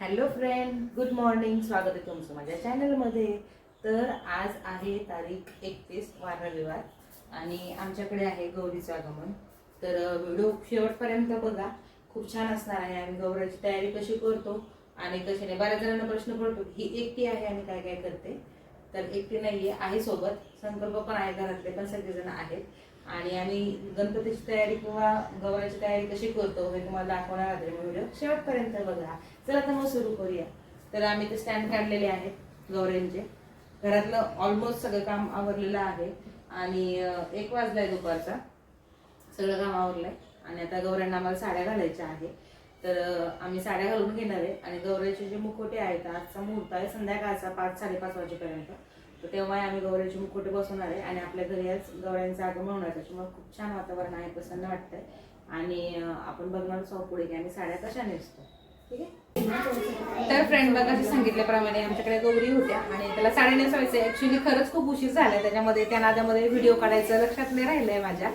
Hello friend good morning स्वागत आहे तुमचं माझ्या चॅनलमध्ये तर आज आहे तारीख एकतीस वार रविवार आणि आमच्याकडे आहे गौरीचं आगमन. तर व्हिडिओ शेवटपर्यंत बघा. खूप छान असणार आहे आम्ही गौराची तयारी कशी करतो आणि कशी नाही बऱ्याच जणांना प्रश्न पडतो ही एकटी आहे आणि काय काय करते? तर एकटी नाही आहे सोबत. संकल्प पण आहे घरातले पण सगळेजण आहेत. आणि आम्ही गणपतीची तयारी किंवा गौराची तयारी कशी करतो हे तुम्हाला दाखवणार आहे व्हिडिओ. शेवटपर्यंत बघा. चला तर मग सुरू करूया. तर आम्ही ते स्टँड काढलेले आहेत गौऱ्यांचे. घरातलं ऑलमोस्ट सगळं काम आवरलेलं आहे. आणि एक वाजलाय दुपारचा. सगळं काम आवरलंय. आणि आता गौऱ्यांना आम्हाला साड्या घालायच्या आहे तर आम्ही साड्या घालून घेणार आहे. आणि गौऱ्याचे जे मुखोटे आहेत आजचा मुहूर्त आहे संध्याकाळचा पाच साडेपाच वाजेपर्यंत. तर तेव्हा आम्ही गौऱ्याचे मुकुट बसवणार आहे आणि आपल्या घरी आज गौऱ्यांचं आगमन होणार आहे. त्याच्यामुळे खूप छान वातावरण आहे प्रसन्न वाटतंय. आणि आपण बघणार आहोत पुढे की आम्ही साड्या कशा नेसतो. ठीक आहे? तर फ्रेंड बघा सांगितल्याप्रमाणे आमच्याकडे गौरी होत्या आणि त्याला साड्या नेसवायचं ऍक्च्युली खरंच खूप उशीर झालाय. त्याच्यामध्ये त्या नादामध्ये व्हिडिओ काढायचं लक्षात नाही राहिलंय माझ्या.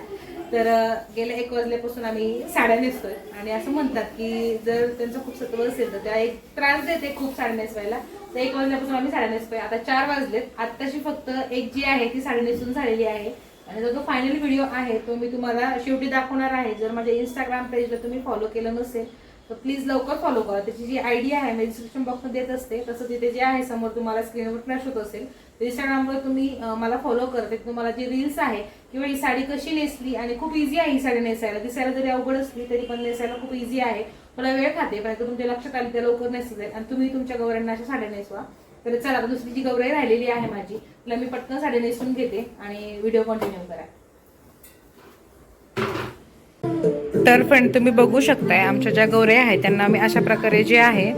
तर गेल्या एक वाजल्यापासून आम्ही साड्या नेसतोय. आणि असं म्हणतात की जर त्यांचं खूप सत्व असेल तर त्या एक त्रास देते खूप साड्या नेसवायला. तर एक वाजल्यापासून आम्ही साड्या नेसतोय. आता चार वाजलेत. आत्ताशी फक्त एक जी आहे ती साडी नेसून झालेली आहे. आणि जो तो फायनल व्हिडिओ आहे तो मी तुम्हाला शेवटी दाखवणार आहे. जर माझ्या इंस्टाग्राम पेजला तुम्ही फॉलो केलं नसेल तर प्लीज लवकर फॉलो करा. त्याची जी आयडी आहे मी डिस्क्रिप्शन बॉक्समध्ये देत असते. तसं तिथे जे आहे समोर तुम्हाला स्क्रीनवर फ्लॅश होत असेल. तर इंस्टाग्रामवर तुम्ही मला फॉलो करते तुम्हाला जे रील्स आहे किंवा ही साडी कशी नेसली? आणि खूप इझी आहे ही साडी नेसायला. दिसायला जरी अवघड असली तरी पण नेसायला खूप इझी आहे. मला वेळ खाते पण तुमच्या लक्षात आली तर लवकर नेसत जाईल आणि तुम्ही तुमच्या गौऱ्यांना अशा साड्या नेसवा. तर चला दुसरी जी गौराई राहिलेली आहे माझी. तिला मी पटकन साडी नेसून घेते आणि व्हिडिओ कंटिन्यू करा. तर फ्रेंड तुम्ही बघू शकताय. आमच्या ज्या गौऱ्या आहेत त्यांना आम्ही अशा प्रकारे जे आहे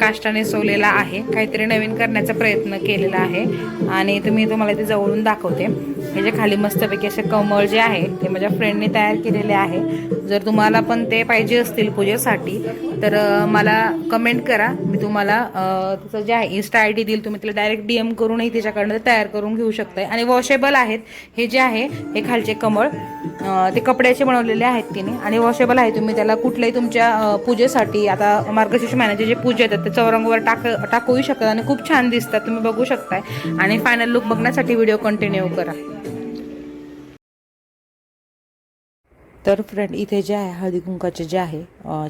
काष्टाने सोवलेला आहे काहीतरी नवीन करण्याचा प्रयत्न केलेला आहे. आणि तुम्ही तुम्हाला ते जवळून दाखवते. हे जे खाली मस्तपैकी असे कमळ जे आहे ते माझ्या फ्रेंडने तयार केलेले आहे. जर तुम्हाला पण ते पाहिजे असतील पूजेसाठी तर मला कमेंट करा. मी तुम्हाला तिचं त्याचं जे आहे इन्स्टा आय डी देईल. तुम्ही तिला डायरेक्ट डी एम करूनही त्याच्याकडनं तयार करून घेऊ शकताय. आणि वॉशेबल आहेत. हे जे आहे हे खालचे कमळ ते कपड्याचे बनवलेले आहेत तिने. आणि वॉशेबल आहे तुम्ही. त्याला कुठल्याही तुमच्या पूजेसाठी आता मार्गशीर्ष महिन्याचे जे पूजे येतात ते चौरंगवर टाक टाकूही शकतात आणि खूप छान दिसतात. तुम्ही बघू शकताय. आणि फायनल लुक बघण्यासाठी व्हिडिओ कंटिन्यू करा. तर फ्रेंड इथे जे आहे हळदी कुंकाचे जे आहे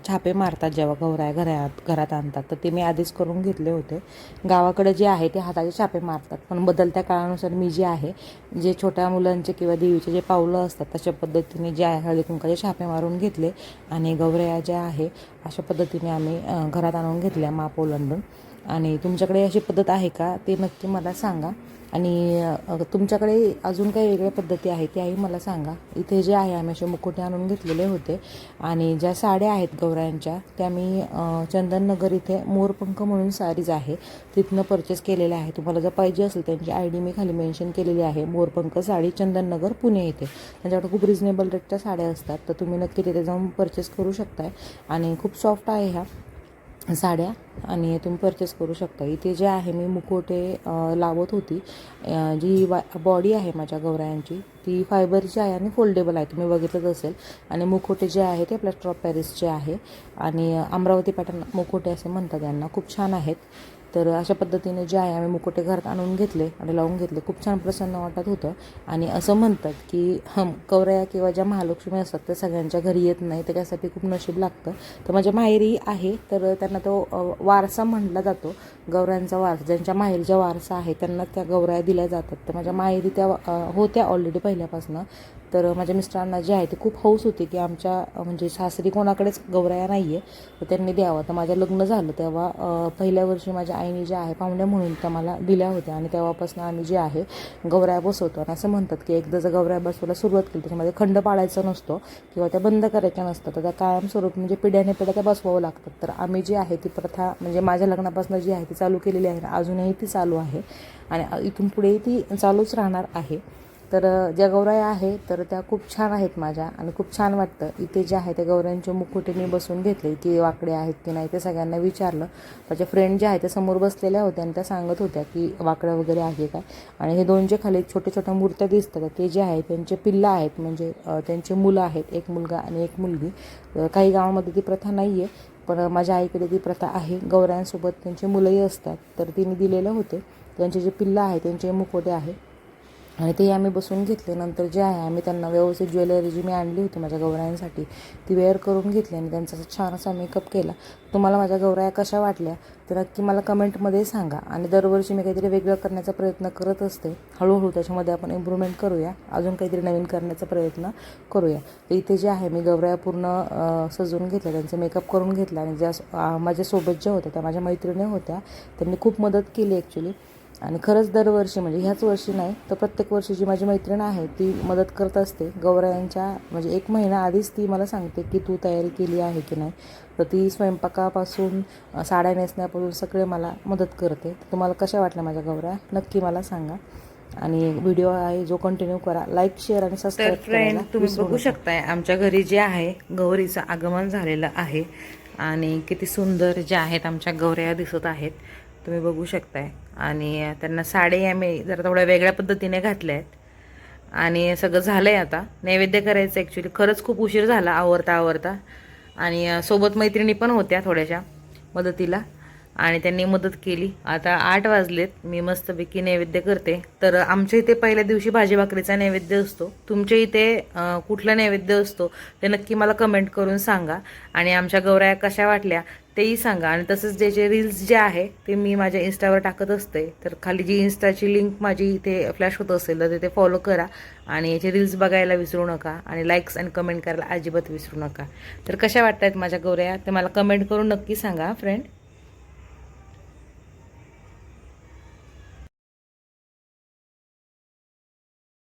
छापे मारतात जेव्हा गौराया घरात घरात आणतात. तर ते मी आधीच करून घेतले होते. गावाकडे जे आहे ते हाताचे छापे मारतात. पण बदलत्या काळानुसार मी जे आहे जे छोट्या मुलांचे किंवा देवीचे जे पावलं असतात तशा पद्धतीने जे आहे हळदी कुंकाचे छापे मारून घेतले. आणि गौराया ज्या आहे अशा पद्धतीने आम्ही घरात आणून घेतल्या माप ओलांडून. आणि तुमच्याकडे अशी पद्धत आहे का? ते नक्की मला सांगा. आणि तुमच्याकडे अजून काही वेगळ्या पद्धती आहेत त्याही मला सांगा. इथे जे आहे आम्ही असे मुकुटे आणून घेतलेले होते. आणि ज्या साड्या आहेत गौरायांच्या त्या मी चंदननगर इथे मोरपंख म्हणून साडीज आहे. तिथनं परचेस केलेल्या आहे तुम्हाला जर पाहिजे असेल त्यांची आय डी मी खाली मेन्शन केलेली आहे. मोरपंख साडी चंदननगर पुणे येथे. त्यांच्याकडे खूप रिजनेबल रेटच्या साड्या असतात. तर तुम्ही नक्की तिथे जाऊन परचेस करू शकताय. आणि खूप सॉफ्ट आहे ह्या. साड्या आणि तुम्ही परचेस करू शकता. इथे जे आहे मी मुखोटे लावत होती. जी वा बॉडी आहे माझ्या गौरायांची ती फायबरची आहे आणि फोल्डेबल आहे. तुम्ही बघितलंच असेल. आणि मुखोटे जे आहे ते प्लॅस्टर ऑफ पॅरिसचे आहे. आणि अमरावती पॅटर्न मुखोटे असे म्हणतात यांना. खूप छान आहेत. तर अशा पद्धतीने जे आहे आम्ही मुकुटे घरात आणून घेतले आणि लावून घेतले. खूप छान प्रसन्न वाटत होतं. आणि असं म्हणतात की हम कवऱ्या किंवा ज्या महालक्ष्मी असतात त्या सगळ्यांच्या घरी येत नाही त्याच्यासाठी खूप नशीब लागतं. तर माझ्या माहेरी आहे तर त्यांना तो वारसा म्हटला जातो. गौऱ्यांचा वारसा ज्यांच्या माहेरच्या वारसा आहे त्यांना त्या गौऱ्या दिल्या जातात. तर माझ्या माहेरी त्या होत्या ऑलरेडी पहिल्यापासून. तर माझ्या मिस्टरांना जे आहे ते खूप हौस होती की आमच्या म्हणजे सासरी कोणाकडेच गौराया नाही आहे तर त्यांनी द्यावा. तर माझं लग्न झालं तेव्हा पहिल्या वर्षी माझ्या आईने जे आहे पाहुण्या म्हणून त्या मला दिल्या होत्या आणि तेव्हापासून आम्ही जे आहे गौराया बसवतो. आणि असं म्हणतात की एकदा जर गौराया बसवायला सुरुवात केली त्याच्यामध्ये खंड पाडायचा नसतो किंवा त्या बंद करायच्या नसतात. तर त्या कायमस्वरूप म्हणजे पिढ्याने पिढ्या त्या बसवावं लागतात. तर आम्ही जी आहे ती प्रथा म्हणजे माझ्या लग्नापासून जी आहे ती चालू केलेली आहे आणि अजूनही ती चालू आहे. आणि इथून पुढे ती चालूच राहणार आहे. तर ज्या गौराया आहे तर त्या खूप छान आहेत माझ्या आणि खूप छान वाटतं. इथे जे आहे त्या गौऱ्यांचे मुकुटीने मी बसून घेतले की वाकडे आहेत की नाही ते सगळ्यांना विचारलं. माझ्या फ्रेंड ज्या आहेत त्या समोर बसलेल्या होत्या आणि त्या सांगत होत्या की वाकड्या वगैरे आहे काय. आणि हे दोन जे खाली छोट्या छोट्या मूर्त्या दिसतात ते जे आहेत त्यांचे पिल्लं आहेत म्हणजे त्यांचे मुलं आहेत एक मुलगा आणि एक मुलगी. काही गावामध्ये ती प्रथा नाही आहे पण माझ्या आईकडे ती प्रथा आहे. गौरायांसोबत त्यांची मुलंही असतात तर तिने दिलेलं होते. त्यांचे जे पिल्लं आहे त्यांचे मुखवटे आहे. आणि ते आम्ही बसून घेतले. नंतर जे आहे आम्ही त्यांना व्यवस्थित ज्वेलरी जी मी आणली होती माझ्या गौरायांसाठी ती वेअर करून घेतली आणि त्यांचा असा छान असा मेकअप केला. तुम्हाला माझ्या गौराया कशा वाटल्या तर नक्की मला कमेंटमध्ये सांगा. आणि दरवर्षी मी काहीतरी वेगळं करण्याचा प्रयत्न करत असते. हळूहळू त्याच्यामध्ये आपण इम्प्रूव्हमेंट करूया. अजून काहीतरी नवीन करण्याचा प्रयत्न करूया. तर इथे जे आहे मी गौराया पूर्ण सजवून घेतल्या. त्यांचं मेकअप करून घेतला. आणि ज्या माझ्यासोबत ज्या होत्या त्या माझ्या मैत्रिणी होत्या. त्यांनी खूप मदत केली ॲक्च्युली आणि खरंच दरवर्षी म्हणजे ह्याच वर्षी नाही तर प्रत्येक वर्षी जी माझी मैत्रीण आहे ती मदत करत असते. गौरायांच्या म्हणजे एक महिना आधीच ती मला सांगते की तू तयारी केली आहे की नाही. तर ती स्वयंपाकापासून साड्या नेसण्यापासून सगळे मला मदत करते. तुम्हाला कशा वाटल्या माझ्या गौऱ्या? नक्की मला सांगा. आणि व्हिडिओ आहे जो कंटिन्यू करा. लाईक शेअर आणि सबस्क्राईब फ्रेंड तुम्ही बघू शकताय आमच्या घरी जे आहे गौरीचं आगमन झालेलं आहे. आणि किती सुंदर ज्या आहेत आमच्या गौऱ्या दिसत आहेत. तुम्ही बघू शकताय. आणि त्यांना साडी आम्ही जरा थोड्या वेगळ्या पद्धतीने घातल्या आहेत आणि सगळं झालं आहे आता. नैवेद्य करायचं ॲक्च्युली खरंच खूप उशीर झाला आवरता आवरता आणि सोबत मैत्रिणी पण होत्या थोड्याशा मदतीला. आणि त्यांनी मदत केली. आता आठ वाजलेत. मी मस्तपैकी नैवेद्य करते. तर आमच्या इथे पहिल्या दिवशी भाजी भाकरीचा नैवेद्य असतो. तुमच्या इथे कुठला नैवेद्य असतो ते नक्की मला कमेंट करून सांगा. आणि आमच्या गौराया कशा वाटल्या तेही सांगा. आणि तसंच जे जे रील्स जे आहे ते मी माझ्या इन्स्टावर टाकत असते. तर खाली जी इन्स्टाची लिंक माझी इथे फ्लॅश होत असेल तर तिथे फॉलो करा. आणि याचे रील्स बघायला विसरू नका. आणि लाईक्स आणि कमेंट करायला अजिबात विसरू नका. तर कशा वाटत आहेत माझ्या गौऱ्या? ते मला कमेंट करून नक्की सांगा फ्रेंड